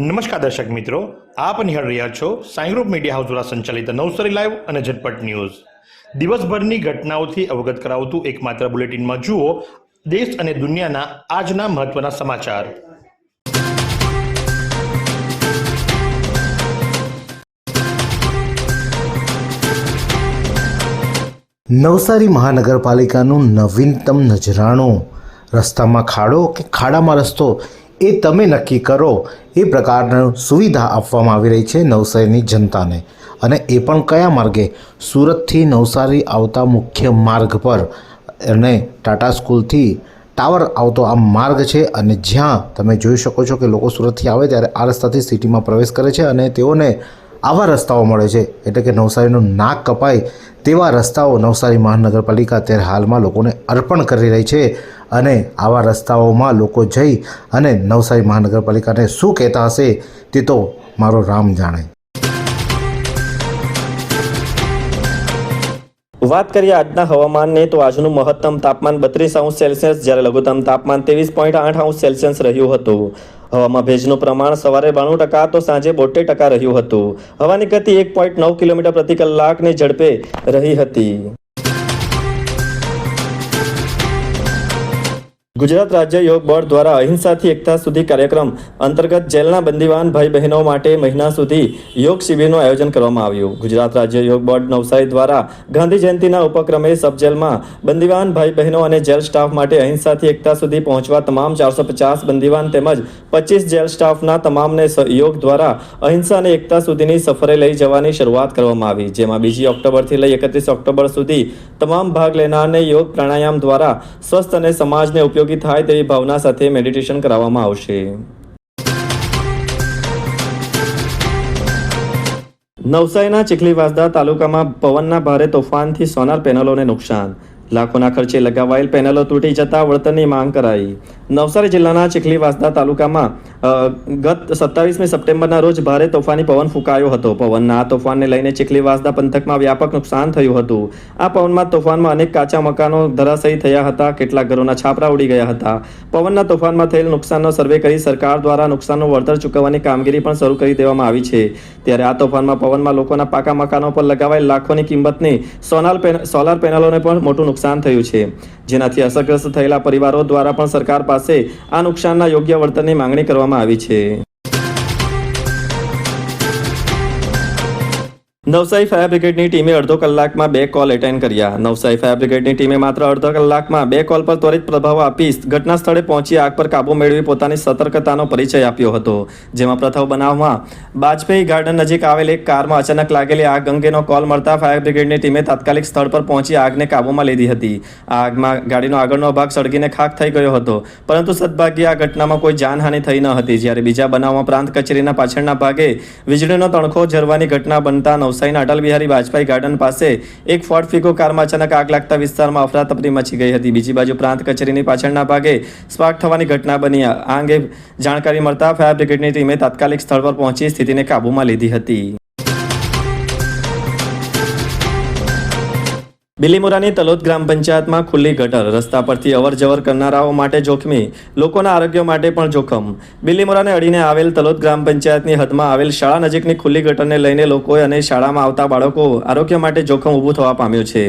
નમસ્કાર દર્શક મિત્રો, આપ નિહાળ રહ્યા છો સાઈ ગ્રુપ મીડિયા હાઉસ દ્વારા સંચાલિત નવસારી લાઈવ અને ઝટપટ ન્યૂઝ. દિવસભરની ઘટનાઓથી અવગત કરાવતું એકમાત્ર બુલેટિનમાં જુઓ દેશ અને દુનિયાના આજના મહત્વના સમાચાર. નવસારી મહાનગરપાલિકાનું નવીનતમ નજરાણું. રસ્તામાં ખાડો કે ખાડામાં રસ્તો એ તમે નક્કી કરો. એ પ્રકારની સુવિધા આપવામાં આવી રહી છે નવસારીની જનતાને. અને એ પણ કયા માર્ગે? સુરતથી નવસારી આવતા મુખ્ય માર્ગ પર. અને ટાટા સ્કૂલથી ટાવર આવતો આ માર્ગ છે અને જ્યાં તમે જોઈ શકો છો કે લોકો સુરતથી આવે ત્યારે આ રસ્તાથી સિટીમાં પ્રવેશ કરે છે અને તેઓને આવા રસ્તાઓ મળે છે. એટલે કે નવસારીનું નાક કપાય તેવા રસ્તાઓ નવસારી મહાનગરપાલિકા અત્યારે હાલમાં લોકોને અર્પણ કરી રહી છે. અને આવા રસ્તાઓમાં લોકો જઈ અને નવસારી મહાનગરપાલિકાને શું કહેતા હશે તે તો મારો રામ જાણે. વાત કરીએ આજના હવામાનની, તો આજનું મહત્તમ તાપમાન બત્રીસ અંશ સેલ્સિયસ, જ્યારે લઘુત્તમ તાપમાન ત્રેવીસ પોઈન્ટ આઠ અંશ સેલ્સિયસ રહ્યું હતું. હવામાં ભેજનું પ્રમાણ સવારે બાણું ટકા, તો સાંજે બોતેર ટકા રહ્યું હતું. હવાની ગતિ એક પોઈન્ટ નવ કિલોમીટર પ્રતિ કલાકની ઝડપે રહી હતી. ગુજરાત રાજ્ય યોગ બોર્ડ દ્વારા અહિંસાથી એકતા સુધી કાર્યક્રમ અંતર્ગત જેલના બંદીવાન ભાઈ બહેનો માટે મહિના સુધી યોગ શિબિરનું આયોજન કરવામાં આવ્યું. ગુજરાત રાજ્ય યોગ બોર્ડ નવસારી દ્વારા ગાંધી જયંતિના ઉપક્રમે સબજેલમાં બંદીવાન ભાઈ બહેનો અને જેલ સ્ટાફ માટે અહિંસાથી એકતા સુધી પહોંચવા તમામ ચારસો પચાસ બંદીવાન તેમજ પચીસ જેલ સ્ટાફના તમામને યોગ દ્વારા અહિંસા અને એકતા સુધીની સફરે લઈ જવાની શરૂઆત કરવામાં આવી. જેમાં બીજી ઓક્ટોબરથી લઈ એકત્રીસ ઓક્ટોબર સુધી તમામ ભાગ લેનારને યોગ પ્રાણાયામ દ્વારા સ્વસ્થ અને સમાજને ઉપયોગી થાય તેવી ભાવના સાથે મેડિટેશન કરાવવામાં આવશે. નવસારીના ચીખલી વાસદા તાલુકામાં પવનના ભારે તોફાનથી સોનાર પેનલોને નુકસાન. લાખોના ખર્ચે લગાવાયેલ પેનલો તૂટી જતા વળતરની માંગ કરાઈ. નવસારી જિલ્લાના ચીખલી વાસદા તાલુકામાં ગત સત્તાવીસમી સપ્ટેમ્બરના રોજ ભારે તોફાની પવન ફૂંકાયો હતો. પવનના આ તોફાનને લઈને ચીખલી વાસદા પંથકમાં વ્યાપક નુકસાન થયું હતું. આ પવનમાં તોફાનમાં અનેક કાચા મકાનો ધરાશયી થયા હતા. કેટલાક ઘરોના છાપરા ઉડી ગયા હતા. પવનના તોફાનમાં થયેલ નુકસાનનો સર્વે કરી સરકાર દ્વારા નુકસાનનું વળતર ચૂકવવાની કામગીરી પણ શરૂ કરી દેવામાં આવી છે. ત્યારે આ તોફાનમાં પવનમાં લોકોના પાકા મકાનો પર લગાવાયેલ લાખોની કિંમતની સોનાર સોલાર પેનલોને પણ મોટું નુકસાન થયું છે. જેનાથી અસરગ્રસ્ત થયેલા પરિવારો દ્વારા પણ સરકાર પાસે આ નુકસાનના યોગ્ય વળતરની માંગણી કરવામાં આવી છે. નવસારી ફાયર બ્રિગેડની ટીમે અડધો કલાકમાં બે કોલ એટેન્ડ કર્યા. નવસારી ફાયર બ્રિગેડની ટીમે માત્ર અડધો કલાકમાં બે કોલ પર ત્વરિત પ્રભાવ આપી ઘટના સ્થળે પહોંચી આગ પર કાબુ મેળવી પોતાની સતર્કતાનો પરિચય આપ્યો હતો. જેમાં પ્રથમ બનાવમાં બાજપેયી ગાર્ડન નજીક આવેલ એક કારમાં અચાનક લાગેલી આગ અંગેનો કોલ મળતા ફાયર બ્રિગેડની ટીમે તાત્કાલિક સ્થળ પર પહોંચી આગને કાબૂમાં લીધી હતી. આગમાં ગાડીનો આગળનો ભાગ સળગીને ખાખ થઈ ગયો હતો. પરંતુ સદભાગ્યે આ ઘટનામાં કોઈ જાનહાનિ થઈ ન હતી. જ્યારે બીજા બનાવમાં પ્રાંત કચેરીના પાછળના ભાગે વીજળીનો તણખો ઝરવાની ઘટના બનતા નવસારીના અટલ બિહારી વાજપેયી ગાર્ડન પાસે એક ફોર્ડ ફિકો કારમાં અચાનક આગ લાગતા વિસ્તારમાં અફરાતફરી મચી ગઈ હતી. બીજી બાજુ પ્રાંત કચેરીની પાછળના ભાગે સ્પાર્ક થવાની ઘટના બની. આ અંગે જાણકારી મળતા ફાયર બ્રિગેડની ટીમે તાત્કાલિક સ્થળ પર પહોંચી સ્થિતિને કાબૂમાં લીધી હતી. બિલીમોરાની તલોદ ગ્રામ પંચાયતમાં ખુલ્લી ગટર, રસ્તા પરથી અવર જવર કરનારાઓ માટે જોખમી, લોકોના આરોગ્ય માટે પણ જોખમ. બિલીમોરાને અડીને આવેલ તલોદ ગ્રામ પંચાયતની હદમાં આવેલ શાળા નજીકની ખુલ્લી ગટરને લઈને લોકોએ અને શાળામાં આવતા બાળકો આરોગ્ય માટે જોખમ ઊભું થવા પામ્યું છે.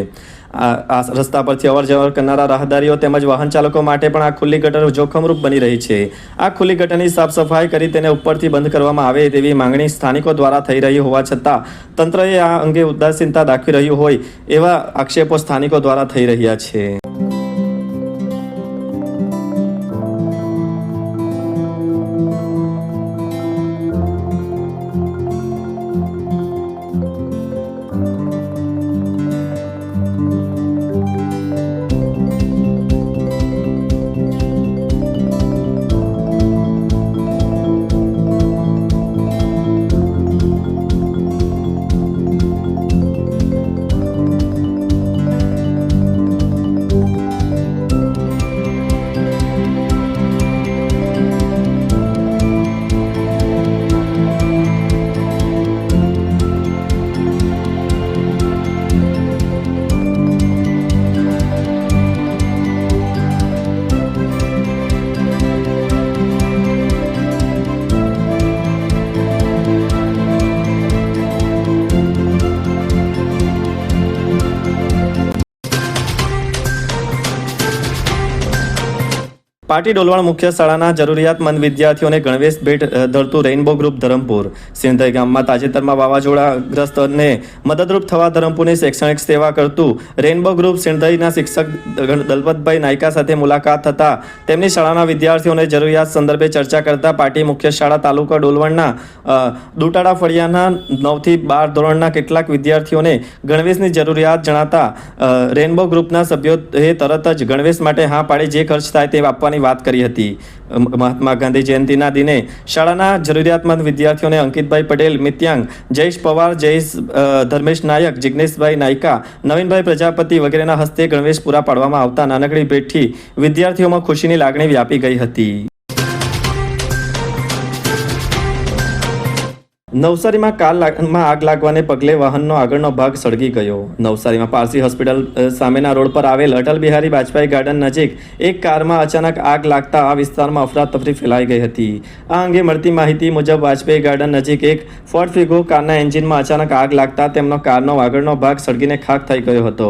આ રસ્તા પરથી અવર જવર કરનારા રાહદારીઓ તેમજ વાહન ચાલકો માટે પણ આ ખુલ્લી ગટર જોખમરૂપ બની રહી છે. આ ખુલ્લી ગટરની સાફ સફાઈ કરી તેને ઉપરથી બંધ કરવામાં આવે તેવી માંગણી સ્થાનિકો દ્વારા થઈ રહી હોવા છતાં તંત્રએ આ અંગે ઉદાસીનતા દાખવી રહ્યું હોય એવા આક્ષેપો સ્થાનિકો દ્વારા થઈ રહ્યા છે. પાટી ડોલવણ મુખ્ય શાળાના જરૂરિયાતમંદ વિદ્યાર્થીઓને ગણવેશ ભેટ ધરતું રેઇનબો ગ્રુપ ધરમપુર. સિંધઈ ગામમાં તાજેતરમાં વાવાઝોડાગ્રસ્તને મદદરૂપ થવા ધરમપુરની શૈક્ષણિક સેવા કરતું રેઇનબો ગ્રુપ સિંધઈના શિક્ષક દલપતભાઈ નાયકા સાથે મુલાકાત થતાં તેમની શાળાના વિદ્યાર્થીઓને જરૂરિયાત સંદર્ભે ચર્ચા કરતા પાટી મુખ્ય શાળા તાલુકા ડોલવણના દુટાડા ફળિયાના નવથી બાર ધોરણના કેટલાક વિદ્યાર્થીઓને ગણવેશની જરૂરિયાત જણાતા રેઇનબો ગ્રુપના સભ્યોએ તરત જ ગણવેશ માટે હા પાડી જે ખર્ચ થાય તે આપવાની વાત કરી હતી. મહાત્મા ગાંધી જયંતિના દિને શાળાના જરૂરિયાતમંદ વિદ્યાર્થીઓને અંકિતભાઈ પટેલ, મિત્યાંગ, જયેશ પવાર, જયેશ ધર્મેશ નાયક જિજ્ઞેશભાઈ નાયકા, નવીનભાઈ પ્રજાપતિ વગેરેના હસ્તે ગણવેશ પૂરા પાડવામાં આવતા નાનકડી ભેટથી વિદ્યાર્થીઓમાં ખુશીની લાગણી વ્યાપી ગઈ હતી. નવસારીમાં કાર લાગમાં આગ લાગવાને પગલે વાહનનો આગળનો ભાગ સળગી ગયો. નવસારીમાં પારસી હોસ્પિટલ સામેના રોડ પર આવેલ અટલ બિહારી વાજપેયી ગાર્ડન નજીક એક કારમાં અચાનક આગ લાગતા આ વિસ્તારમાં અફરાતફરી ફેલાઈ ગઈ હતી. આ અંગે મળતી માહિતી મુજબ વાજપેયી ગાર્ડન નજીક એક ફોર્ડ ફિગો કારના એન્જિનમાં અચાનક આગ લાગતા તેમનો કારનો આગળનો ભાગ સળગીને ખાક થઈ ગયો હતો.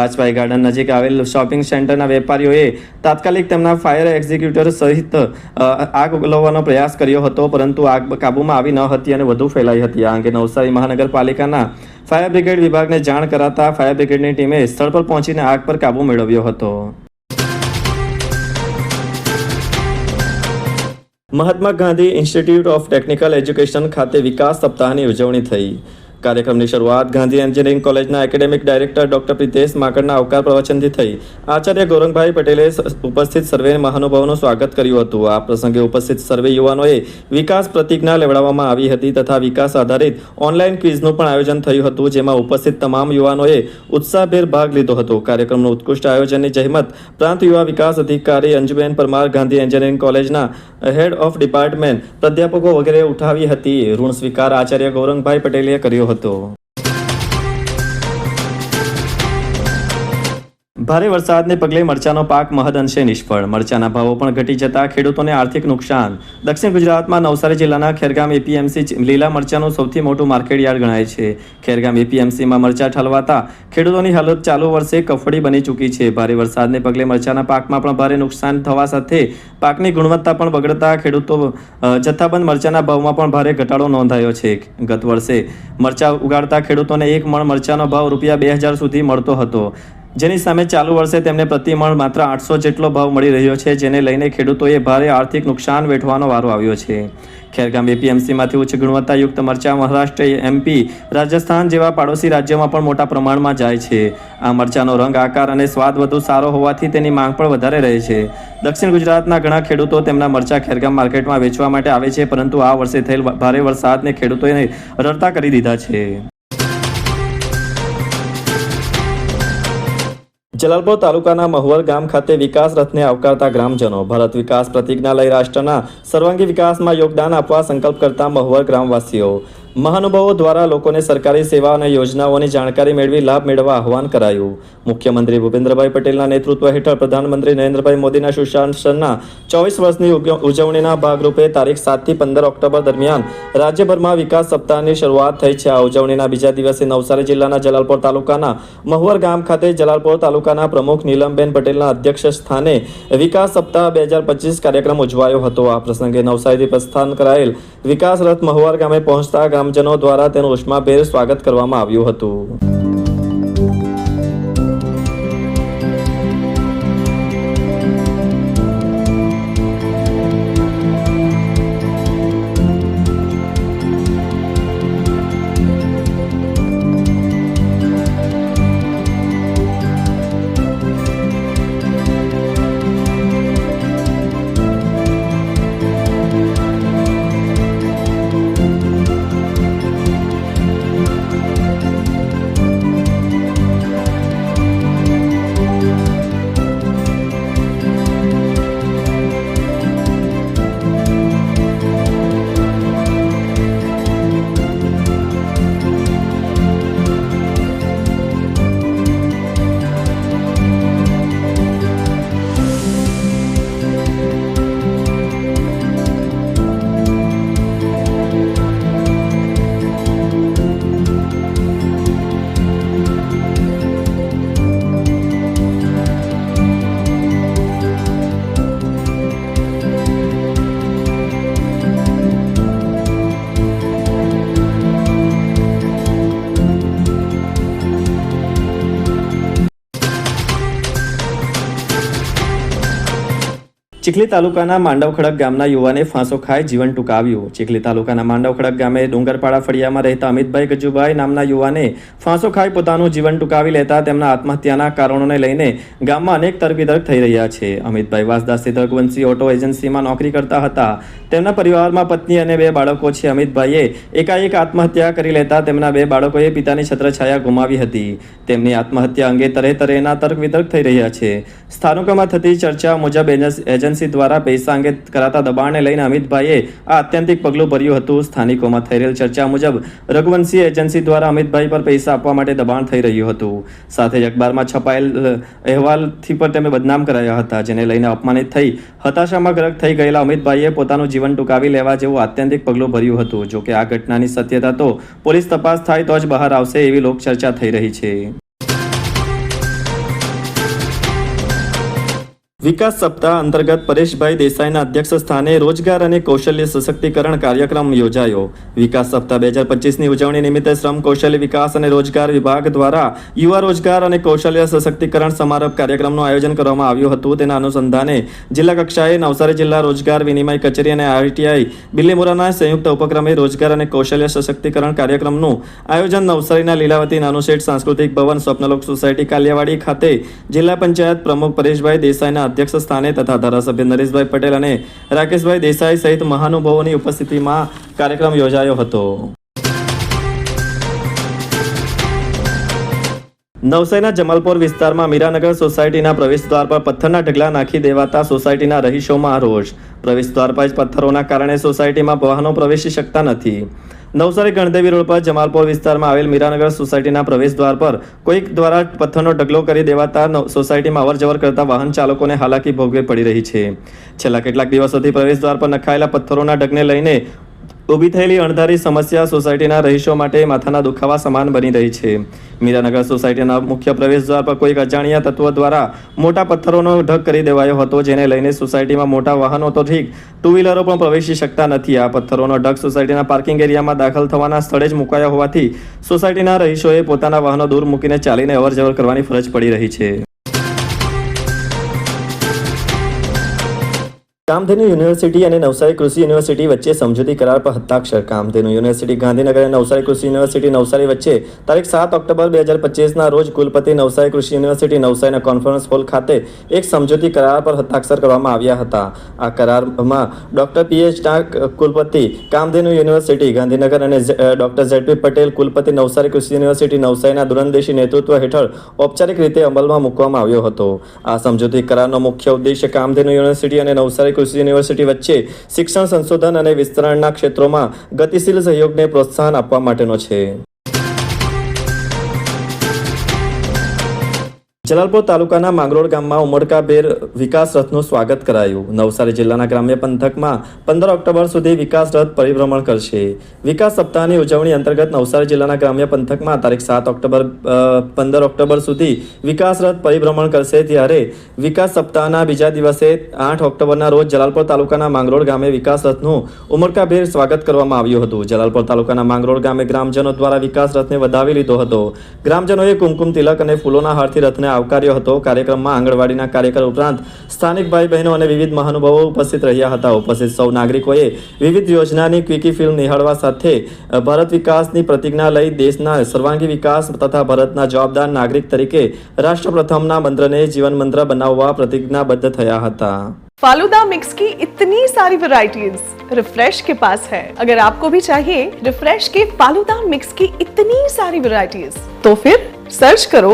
વાજપેયી ગાર્ડન નજીક આવેલ શોપિંગ સેન્ટરના વેપારીઓએ તાત્કાલિક તેમના ફાયર એક્ઝિક્યુટર સહિત આગ ઓલવવાનો પ્રયાસ કર્યો હતો, પરંતુ આગ કાબૂમાં આવી ન હતી અને વધુ ફેલાઈ હતી. આ અંગે નવસારી મહાનગરપાલિકાના ફાયર બ્રિગેડ વિભાગને જાણ કરાતા ફાયર બ્રિગેડની ટીમે સ્થળ પર પહોંચીને આગ પર કાબૂ મેળવ્યો હતો. Mahatma Gandhi institute of technical education ખાતે વિકાસ સપ્તાહની ઉજવણી થઈ. કાર્યક્રમની શરૂઆત ગાંધી એન્જિનિયરિંગ કોલેજના એકેડેમિક ડાયરેક્ટર ડોક્ટર પ્રિતેશ માકડના આવકાર પ્રવચનથી થઈ. આચાર્ય ગૌરંગભાઈ પટેલે ઉપસ્થિત સર્વે મહાનુભાવોનું સ્વાગત કર્યું હતું. આ પ્રસંગે ઉપસ્થિત સર્વે યુવાનોએ વિકાસ પ્રતિજ્ઞા લેવડાવવામાં આવી હતી તથા વિકાસ આધારિત ઓનલાઈન ક્વિઝનું પણ આયોજન થયું હતું, જેમાં ઉપસ્થિત તમામ યુવાનોએ ઉત્સાહભેર ભાગ લીધો હતો. કાર્યક્રમનું ઉત્કૃષ્ટ આયોજનની જહેમત પ્રાંત યુવા વિકાસ અધિકારી અંજુબેન પરમાર ગાંધી એન્જિનિયરિંગ કોલેજના હેડ ઓફ ડિપાર્ટમેન્ટ પ્રાધ્યાપકો વગેરે ઉઠાવી હતી. ઋણ સ્વીકાર આચાર્ય ગૌરંગભાઈ પટેલે કર્યો હતો. હતો. ભારે વરસાદને પગલે મરચાનો પાક મહદઅંશે નિષ્ફળ. મરચાના ભાવો પણ ઘટી જતા ખેડૂતોને આર્થિક નુકસાન. દક્ષિણ ગુજરાતમાં નવસારી જિલ્લાના ખેરગામ એપીએમસી લીલા મરચાનું સૌથી મોટું માર્કેટ યાર્ડ ગણાય છે. ખેરગામ એપીએમસીમાં મરચા ઠલવાતા ખેડૂતોની હાલત ચાલુ વર્ષે કફડી બની ચૂકી છે. ભારે વરસાદને પગલે મરચાના પાકમાં પણ ભારે નુકસાન થવા સાથે પાકની ગુણવત્તા પણ બગડતા ખેડૂતો જથ્થાબંધ મરચાના ભાવમાં પણ ભારે ઘટાડો નોંધાયો છે. ગત વર્ષે મરચા ઉગાડતા ખેડૂતોને એક મણ મરચાનો ભાવ રૂપિયા બે હજાર સુધી મળતો હતો. જેની સામે ચાલુ વર્ષે તેમને પ્રતિમણ માત્ર આઠસો જેટલો ભાવ મળી રહ્યો છે, જેને લઈને ખેડૂતોએ ભારે આર્થિક નુકસાન વેઠવાનો વારો આવ્યો છે. ખેરગામ એપીએમસીમાંથી ઉચ્ચ ગુણવત્તાયુક્ત મરચા મહારાષ્ટ્ર એમપી રાજસ્થાન જેવા પાડોશી રાજ્યોમાં પણ મોટા પ્રમાણમાં જાય છે. આ મરચાનો રંગ, આકાર અને સ્વાદ વધુ સારો હોવાથી તેની માંગ પણ વધારે રહે છે. દક્ષિણ ગુજરાતના ઘણા ખેડૂતો તેમના મરચા ખેરગામ માર્કેટમાં વેચવા માટે આવે છે, પરંતુ આ વર્ષે થયેલ ભારે વરસાદને ખેડૂતોએ રડતા કરી દીધા છે. જલાલપોર તાલુકાના મહુવર ગામ ખાતે વિકાસ રથને આવકારતા ગ્રામજનો ભારત વિકાસ પ્રતિજ્ઞા લઈ રાષ્ટ્રના સર્વાંગી વિકાસમાં યોગદાન આપવા સંકલ્પ કરતા મહુવર ગ્રામવાસીઓ મહાનુભાવો દ્વારા લોકોને સરકારી સેવા અને યોજનાઓની જાણકારી મેળવી લાભ મેળવવા આહવાન કરાયું. મુખ્યમંત્રી ભૂપેન્દ્રભાઈ પટેલના નેતૃત્વ હેઠળ પ્રધાનમંત્રી નરેન્દ્રભાઈ મોદીના સુશાસનના ચોવીસ વર્ષની ઉજવણીના ભાગરૂપે તારીખ સાતથી પંદર ઓક્ટોબર દરમિયાન રાજ્યભરમાં વિકાસ સપ્તાહની શરૂઆત થઈ છે. આ ઉજવણીના બીજા દિવસે નવસારી જિલ્લાના જલાલપોર તાલુકાના મહુવર ગામ ખાતે જલાલપોર તાલુકાના પ્રમુખ નીલમબેન પટેલના અધ્યક્ષ સ્થાને વિકાસ સપ્તાહ બે હજાર પચીસ કાર્યક્રમ ઉજવાયો હતો. આ પ્રસંગે નવસારીથી પ્રસ્થાન કરાયેલ વિકાસ રથ મહુવર ગામે પહોંચતા ગ્રામજનો દ્વારા તેનું ઉષ્માભેર સ્વાગત કરવામાં આવ્યું હતું. ચીખલી તાલુકાના માંડવખડક ગામના યુવાને ફાંસો ખાઈ જીવન ટૂંકાવ્યું. ચીખલી તાલુકાના માંડવખડક ગામે ડુંગરપાડા ફળિયામાં રહેતા અમિતભાઈ ગજુભાઈ નામના યુવાને ફાંસો ખાઈ પોતાનું જીવન ટૂંકાવી લેતા તેમના આત્મહત્યાના કારણોને લઈને ગામમાં અનેક તર્ક વિતર્ક થઈ રહ્યા છે. અમિતભાઈ વાસદા સ્થિત રઘુવંશી ઓટો એજન્સીમાં નોકરી કરતા હતા. તેમના પરિવારમાં પત્ની અને બે બાળકો છે. અમિતભાઈએ એકાએક આત્મહત્યા કરી લેતા તેમના બે બાળકોએ પિતાની છત્રછાયા ગુમાવી હતી. તેમની આત્મહત્યા અંગે તરે તરેના તર્ક વિતર્ક થઈ રહ્યા છે. સ્થાનિકોમાં થતી ચર્ચા મુજબ એજન્સ- એજન્સી દ્વારા પૈસા અંગે કરાતા દબાણને લઈને અમિતભાઈએ આ અત્યંતિક પગલું ભર્યું હતું. સ્થાનિકોમાં થઈ રહેલ ચર્ચા મુજબ રઘુવંશી એજન્સી દ્વારા અમિતભાઈ પર પૈસા આપવા માટે દબાણ થઈ રહ્યું હતું. સાથે જ અખબારમાં છપાયેલ અહેવાલથી પણ તેમને બદનામ કરાયા હતા, જેને લઈને અપમાનિત થઈ, હતાશામાં ગ્રસ્ત થઈ ગયેલા અમિતભાઈએ પોતાનું જીવન ટૂંકાવી લેવા જેવું આત્યંતિક પગલું ભર્યું હતું. જોકે આ ઘટનાની સત્યતા તો પોલીસ તપાસ થાય તો જ બહાર આવશે એવી લોકચર્ચા થઈ રહી છે. વિકાસ સપ્તાહ અંતર્ગત પરેશભાઈ દેસાઈના અધ્યક્ષ સ્થાને રોજગાર અને કૌશલ્ય સશક્તિકરણ કાર્યક્રમ યોજાયો. વિકાસ સપ્તાહ બે હજાર પચીસની ઉજવણી નિમિત્તે શ્રમ, કૌશલ્ય વિકાસ અને રોજગાર વિભાગ દ્વારા યુવા રોજગાર અને કૌશલ્ય સશક્તિકરણ સમારોહ કાર્યક્રમનું આયોજન કરવામાં આવ્યું હતું. તેના અનુસંધાને જિલ્લા કક્ષાએ નવસારી જિલ્લા રોજગાર વિનિમય કચેરી અને આઈટીઆઈ બિલીમોરાના સંયુક્ત ઉપક્રમે રોજગાર અને કૌશલ્ય સશક્તિકરણ કાર્યક્રમનું આયોજન નવસારીના લીલાવતી નાનુશેઠ સાંસ્કૃતિક ભવન સ્વપ્નલોક સોસાયટી કાલિયાવાડી ખાતે જિલ્લા પંચાયત પ્રમુખ પરેશભાઈ દેસાઈના અધ્યક્ષ સ્થાને તથા ધારાસભ્ય નરેશભાઈ પટેલ અને રાકેશભાઈ દેસાઈ સહિત મહાનુભાવોની ઉપસ્થિતિમાં કાર્યક્રમ યોજાયો હતો. નવસારીના જમલપોર વિસ્તારમાં મીરાનગર સોસાયટીના પ્રવેશદ્વાર પર પથ્થરના ઢગલા નાખી દેવાતા સોસાયટીના રહીશોમાં રોષ પ્રવેશદ્વાર પર જ પથ્થરોના કારણે સોસાયટીમાં વાહનો પ્રવેશી શકતા નથી. નવસારી ગણદેવી રોડ પર જમાલપોર વિસ્તારમાં આવેલ મીરાનગર સોસાયટીના પ્રવેશદ્વાર પર કોઈક દ્વારા પથ્થરનો ઢગલો કરી દેવાતા સોસાયટીમાં અવરજવર કરતા વાહન ચાલકોને હાલાકી ભોગવી પડી રહી છે. છેલ્લા કેટલાક દિવસોથી પ્રવેશ દ્વાર પર નખાયેલા પથ્થરોના ઢગને લઈને ઊભી થયેલી અણધારી સમસ્યા સોસાયટીના રહીશો માટે માથાના દુખાવા સમાન બની રહી છે. મીરાનગર સોસાયટીના મુખ્ય પ્રવેશદ્વાર પર કોઈક અજાણ્યા તત્વો દ્વારા મોટા પથ્થરોનો ઢગ કરી દેવાયો હતો, જેને લઈને સોસાયટીમાં મોટા વાહનો તો ઠીક ટુ વ્હીલરો પણ પ્રવેશી શકતા નથી. આ પથ્થરોનો ઢગ સોસાયટીના પાર્કિંગ એરિયામાં દાખલ થવાના સ્થળે જ મુકાયા હોવાથી સોસાયટીના રહીશોએ પોતાના વાહનો દૂર મૂકીને ચાલીને અવરજવર કરવાની ફરજ પડી રહી છે. કામધેનુ યુનિવર્સિટી અને નવસારી કૃષિ યુનિવર્સિટી વચ્ચે સમજૂતી કરાર પર હસ્તાક્ષર. કામધેનુ યુનિવર્સિટી ગાંધીનગર અને નવસારી કૃષિ યુનિવર્સિટી નવસારી વચ્ચે તારીખ સાત ઓક્ટોબર બે હજાર પચીસના રોજ કુલપતિ નવસારી કૃષિ યુનિવર્સિટી નવસારીના કોન્ફરન્સ હોલ ખાતે એક સમજૂતી કરાર પર હસ્તાક્ષર કરવામાં આવ્યા હતા. આ કરારમાં ડોક્ટર પીએચ ના કુલપતિ કામધેનુ યુનિવર્સિટી ગાંધીનગર અને ડોક્ટર ઝેડપી પટેલ, કુલપતિ નવસારી કૃષિ યુનિવર્સિટી નવસારીના દૂરંદેશી નેતૃત્વ હેઠળ ઔપચારિક રીતે અમલમાં મૂકવામાં આવ્યો હતો. આ સમજૂતી કરારનો મુખ્ય ઉદ્દેશ્ય કામધેનુ યુનિવર્સિટી અને નવસારી કૃષિ યુનિવર્સિટી વચ્ચે શિક્ષણ સંશોધન અને વિસ્તરણના ક્ષેત્રોમાં ગતિશીલ સહયોગને પ્રોત્સાહન આપવા માટેનો છે. જલાલપોર તાલુકાના માંગરોળ ગામમાં ઉમળકાભેર વિકાસ રથનું સ્વાગત કરાયું. નવસારી જિલ્લાના ગ્રામ્ય પંથકમાં પંદર ઓક્ટોબર સુધી વિકાસ રથ પરિભ્રમણ કરશે. વિકાસ સપ્તાહની ઉજવણી અંતર્ગત નવસારી જિલ્લાના ગ્રામ્ય પંથકમાં તારીખ સાત ઓક્ટોબર પંદર ઓક્ટોબર સુધી વિકાસ રથ પરિભ્રમણ કરશે. ત્યારે વિકાસ સપ્તાહના બીજા દિવસે આઠ ઓક્ટોબરના રોજ જલાલપોર તાલુકાના માંગરોળ ગામે વિકાસ રથનું ઉમળકાભેર સ્વાગત કરવામાં આવ્યું હતું. જલાલપોર તાલુકાના માંગરોળ ગામે ગ્રામજનો દ્વારા વિકાસ રથને વધાવી લીધો હતો. ગ્રામજનોએ કુમકુમ તિલક અને ફૂલોના હારથી રથને આવકાર્યો હતો કાર્યક્રમમાં આંગણવાડીના કાર્યકર ઉપરાંત સ્થાનિક ભાઈ બહેનો અને વિવિધ મહાનુભાવો ઉપસ્થિત રહ્યા હતા ઉપસ્થિત સૌ નાગરિકોએ વિવિધ યોજનાની ક્વિકી ફિલ્મ નિહાળવા સાથે અ, ભારત વિકાસની પ્રતિજ્ઞા લઈ દેશના સર્વાંગી વિકાસ તથા ભારતના જવાબદાર નાગરિક તરીકે રાષ્ટ્રપ્રથમના મંત્રને જીવન મંત્ર બનાવવા પ્રતિજ્ઞાબદ્ધ થયા હતા फालूदा मिक्स की इतनी सारी वैरायटीज रिफ्रेश के पास है अगर आपको भी चाहिए रिफ्रेश के फालूदा मिक्स की इतनी सारी वैरायटीज तो फिर सर्च करो